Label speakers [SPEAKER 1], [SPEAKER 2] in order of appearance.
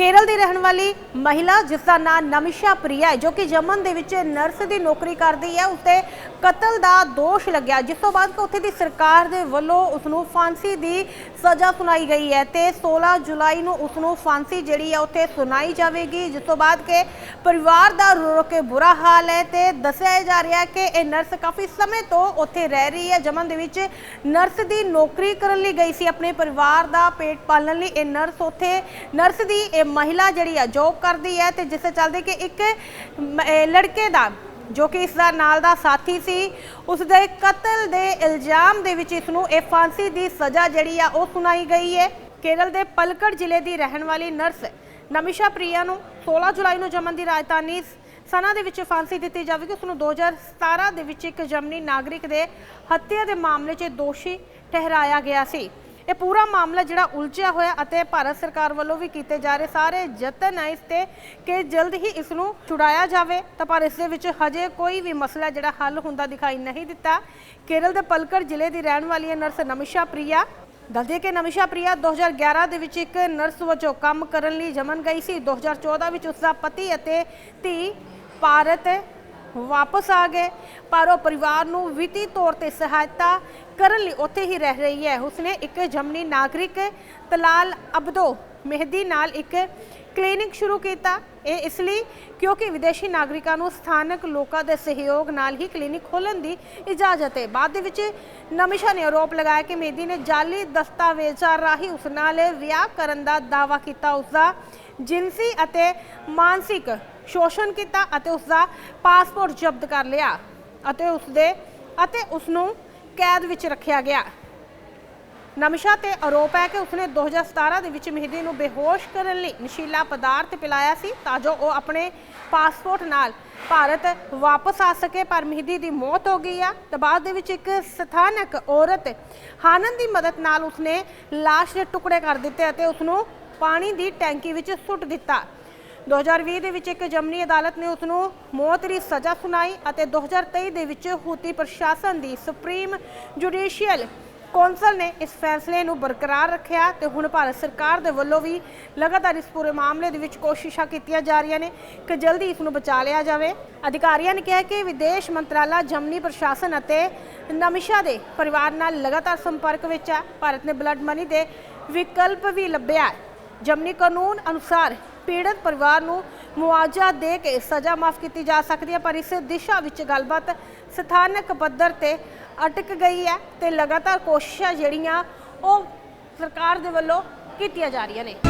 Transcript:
[SPEAKER 1] ਕੇਰਲ ਦੀ ਰਹਿਣ ਵਾਲੀ ਮਹਿਲਾ, ਜਿਸ ਦਾ ਨਾਮ ਨਮਿਸ਼ਾ ਪ੍ਰਿਆ ਹੈ, ਜੋ ਕਿ ਯਮਨ ਦੇ ਵਿੱਚ ਨਰਸ ਦੀ ਨੌਕਰੀ ਕਰਦੀ ਹੈ ਉਤੇ ਕਤਲ ਦਾ ਦੋਸ਼ ਲੱਗਿਆ। ਜਿਸ ਤੋਂ ਬਾਅਦ ਕਿ ਉੱਥੇ ਦੀ ਸਰਕਾਰ ਦੇ ਵੱਲੋਂ ਉਸ ਨੂੰ ਫਾਂਸੀ ਦੀ ਸਜ਼ਾ ਸੁਣਾਈ ਗਈ ਹੈ ਤੇ 16 ਜੁਲਾਈ ਨੂੰ ਉਸ ਨੂੰ ਫਾਂਸੀ ਜਿਹੜੀ ਹੈ ਉੱਥੇ ਸੁਣਾਈ ਜਾਵੇਗੀ, ਜਿਸ ਤੋਂ ਬਾਅਦ ਕਿ ਪਰਿਵਾਰ ਦਾ ਰੋ ਰੋ ਕੇ ਬੁਰਾ ਹਾਲ ਹੈ ਤੇ ਦੱਸਿਆ ਜਾ ਰਿਹਾ ਕਿ ਇਹ ਨਰਸ ਕਾਫੀ ਸਮੇਂ ਤੋਂ ਉੱਥੇ ਰਹਿ ਰਹੀ ਹੈ। ਯਮਨ ਦੇ ਵਿੱਚ ਨਰਸ ਦੀ ਨੌਕਰੀ ਕਰਨ ਲਈ ਗਈ ਸੀ, ਆਪਣੇ ਪਰਿਵਾਰ ਦਾ ਪੇਟ ਪਾਲਣ ਲਈ। ਇਹ ਨਰਸ ਉੱਥੇ, ਨਰਸ ਦੀ ਇਹ ਮਹਿਲਾ ਜਿਹੜੀ ਆ ਜੋਬ ਕਰਦੀ ਹੈ ਤੇ ਜਿਸ ਦੇ ਚੱਲਦੇ ਕਿ ਇੱਕ ਲੜਕੇ ਦਾ, ਜੋ ਕਿ ਇਸ ਦਾ ਨਾਲ ਦਾ ਸਾਥੀ ਸੀ ਉਸ ਦੇ ਕਤਲ ਦੇ ਇਲਜ਼ਾਮ ਦੇ ਵਿੱਚ ਇਸ ਨੂੰ ਇਹ ਫਾਂਸੀ ਦੀ ਸਜ਼ਾ ਜਿਹੜੀ ਆ, ਉਹ ਸੁਣਾਈ ਗਈ ਹੈ। ਕੇਰਲ ਦੇ ਪਲਕੜ ਜ਼ਿਲ੍ਹੇ ਦੀ ਰਹਿਣ ਵਾਲੀ ਨਰਸ ਨਮਿਸ਼ਾ ਪ੍ਰਿਆ ਨੂੰ 16 ਜੁਲਾਈ ਨੂੰ ਜਮਨ ਦੀ ਰਾਜਧਾਨੀ ਸਨਾ ਦੇ ਵਿੱਚ ਫਾਂਸੀ ਦਿੱਤੀ ਜਾਵੇਗੀ। ਉਸ ਨੂੰ 2017 ਦੇ ਵਿੱਚ ਇੱਕ ਜਮਨੀ ਨਾਗਰਿਕ ਦੇ ਹੱਤਿਆ ਦੇ ਮਾਮਲੇ 'ਚ ਦੋਸ਼ੀ ਠਹਿਰਾਇਆ ਗਿਆ ਸੀ। ਇਹ ਪੂਰਾ ਮਾਮਲਾ ਜਿਹੜਾ ਉਲਝਿਆ ਹੋਇਆ ਅਤੇ ਭਾਰਤ ਸਰਕਾਰ ਵੱਲੋਂ ਵੀ ਕੀਤੇ ਜਾ ਰਹੇ ਸਾਰੇ ਯਤਨ ਹੈ ਇਸ ਤੇ ਕਿ ਜਲਦ ਹੀ ਇਸ ਨੂੰ ਛੁਡਾਇਆ ਜਾਵੇ। ਤਾਂ ਪਰ ਇਸ ਦੇ ਵਿੱਚ ਹਜੇ ਕੋਈ ਵੀ ਮਸਲਾ ਜਿਹੜਾ ਹੱਲ ਹੁੰਦਾ ਦਿਖਾਈ ਨਹੀਂ ਦਿੱਤਾ। ਕੇਰਲ ਦੇ ਪਲਕੜ ਜ਼ਿਲ੍ਹੇ ਦੀ ਰਹਿਣ ਵਾਲੀ ਹੈ ਨਰਸ ਨਮਿਸ਼ਾ ਪ੍ਰਿਆ। ਦੱਸਦੇ ਕਿ ਨਮਿਸ਼ਾ ਪ੍ਰਿਆ 2011 ਦੇ ਵਿੱਚ ਇੱਕ ਨਰਸ ਵਜੋਂ ਕੰਮ ਕਰਨ ਲਈ ਯਮਨ ਗਈ ਸੀ। 2014 ਵਿੱਚ ਉਸ ਦਾ ਪਤੀ ਅਤੇ ਧੀ ਭਾਰਤ ਵਾਪਸ ਆ ਗਏ। ਪਰ ਉਹ ਪਰਿਵਾਰ ਨੂੰ ਵਿੱਤੀ ਤੌਰ ਤੇ ਸਹਾਇਤਾ ਕਰਨ ਲਈ ਉੱਥੇ ਹੀ ਰਹਿ ਰਹੀ ਹੈ। ਉਸਨੇ ਇੱਕ ਜਮਨੀ ਨਾਗਰਿਕ ਤਲਾਲ ਅਬਦੋ ਮਹਿਦੀ ਨਾਲ ਇੱਕ ਕਲੀਨਿਕ ਸ਼ੁਰੂ ਕੀਤਾ। ਇਹ ਇਸ ਲਈ ਕਿਉਂਕਿ ਵਿਦੇਸ਼ੀ ਨਾਗਰਿਕਾਂ ਨੂੰ ਸਥਾਨਕ ਲੋਕਾਂ ਦੇ ਸਹਿਯੋਗ ਨਾਲ ਹੀ ਕਲੀਨਿਕ ਖੋਲ੍ਹਣ ਦੀ ਇਜਾਜ਼ਤ ਹੈ। ਬਾਅਦ ਦੇ ਵਿੱਚ ਨਮਿਸ਼ਾ ਨੇ ਆਰੋਪ ਲਗਾਇਆ ਕਿ ਮਹਿਦੀ ਨੇ ਜਾਲੀ ਦਸਤਾਵੇਜ਼ਾਂ ਰਾਹੀਂ ਉਸ ਨਾਲ ਵਿਆਹ ਕਰਨ ਦਾ ਦਾਅਵਾ ਕੀਤਾ। ਉਸ ਦਾ ਜਿਨਸੀ ਅਤੇ ਮਾਨਸਿਕ ਸ਼ੋਸ਼ਣ ਕੀਤਾ ਅਤੇ ਉਸ ਦਾ ਪਾਸਪੋਰਟ ਜ਼ਬਤ ਕਰ ਲਿਆ ਅਤੇ ਉਸ ਦੇ ਅਤੇ ਉਸ ਨੂੰ ਕੈਦ ਵਿੱਚ ਰੱਖਿਆ ਗਿਆ। ਨਮਸ਼ਾ ਤੇ ਆਰੋਪ ਹੈ ਕਿ ਉਸਨੇ 2017 ਦੇ ਵਿੱਚ ਮਹਿਦੀ ਨੂੰ ਬੇਹੋਸ਼ ਕਰਨ ਲਈ ਨਸ਼ੀਲਾ ਪਦਾਰਥ ਪਿਲਾਇਆ ਸੀ ਤਾਂ ਜੋ ਉਹ ਆਪਣੇ ਪਾਸਪੋਰਟ ਨਾਲ ਭਾਰਤ ਵਾਪਸ ਆ ਸਕੇ, ਪਰ ਮਹਿਦੀ ਦੀ ਮੌਤ ਹੋ ਗਈ ਆ। ਤੇ ਬਾਅਦ ਦੇ ਵਿੱਚ ਇੱਕ ਸਥਾਨਕ ਔਰਤ ਹਾਨਨ ਦੀ ਮਦਦ ਨਾਲ ਉਸਨੇ ਲਾਸ਼ ਦੇ ਟੁਕੜੇ ਕਰ ਦਿੱਤੇ ਅਤੇ ਉਸ ਨੂੰ ਪਾਣੀ ਦੀ ਟੈਂਕੀ ਵਿੱਚ ਸੁੱਟ ਦਿੱਤਾ। 2020 ਦੇ ਵਿੱਚ ਇੱਕ ਜਮਨੀ ਅਦਾਲਤ ਨੇ ਉਸ ਨੂੰ ਮੌਤ ਦੀ ਸਜ਼ਾ ਸੁਣਾਈ ਅਤੇ 2023 ਦੇ ਵਿੱਚ ਹੂਤੀ ਪ੍ਰਸ਼ਾਸਨ ਦੀ ਸੁਪਰੀਮ ਜੁਡੀਸ਼ੀਅਲ ਕੌਂਸਲ ਨੇ ਇਸ ਫੈਸਲੇ ਨੂੰ ਬਰਕਰਾਰ ਰੱਖਿਆ ਤੇ ਹੁਣ ਭਾਰਤ ਸਰਕਾਰ ਦੇ ਵੱਲੋਂ ਵੀ ਲਗਾਤਾਰ ਇਸ ਪੂਰੇ ਮਾਮਲੇ ਦੇ ਵਿੱਚ ਕੋਸ਼ਿਸ਼ਾਂ ਕੀਤੀਆਂ ਜਾ ਰਹੀਆਂ ਨੇ ਕਿ ਜਲਦੀ ਇਸ ਨੂੰ ਬਚਾ ਲਿਆ ਜਾਵੇ। ਅਧਿਕਾਰੀਆਂ ਨੇ ਕਿਹਾ ਕਿ ਵਿਦੇਸ਼ ਮੰਤਰਾਲਾ ਜਮਨੀ ਪ੍ਰਸ਼ਾਸਨ ਅਤੇ ਨਮਿਸ਼ਾ ਦੇ ਪਰਿਵਾਰ ਨਾਲ ਲਗਾਤਾਰ ਸੰਪਰਕ ਵਿੱਚ ਹੈ ਭਾਰਤ ਨੇ ਬਲੱਡ ਮਨੀ ਦੇ ਵਿਕਲਪ ਵੀ ਲੱਭਿਆ ਜਮਨੀ ਕਾਨੂੰਨ ਅਨੁਸਾਰ ਪੀੜਤ ਪਰਿਵਾਰ ਨੂੰ ਮੁਆਵਜ਼ਾ ਦੇ ਕੇ ਸਜ਼ਾ ਮਾਫ ਕੀਤੀ ਜਾ ਸਕਦੀ ਹੈ, ਪਰ ਇਸ ਦਿਸ਼ਾ ਵਿੱਚ ਗੱਲਬਾਤ ਸਥਾਨਕ ਪੱਧਰ ਤੇ ਅਟਕ ਗਈ ਹੈ ਤੇ ਲਗਾਤਾਰ ਕੋਸ਼ਿਸ਼ਾਂ ਜਿਹੜੀਆਂ ਉਹ ਸਰਕਾਰ ਦੇ ਵੱਲੋਂ ਕੀਤੀਆਂ ਜਾ ਰਹੀਆਂ ਨੇ।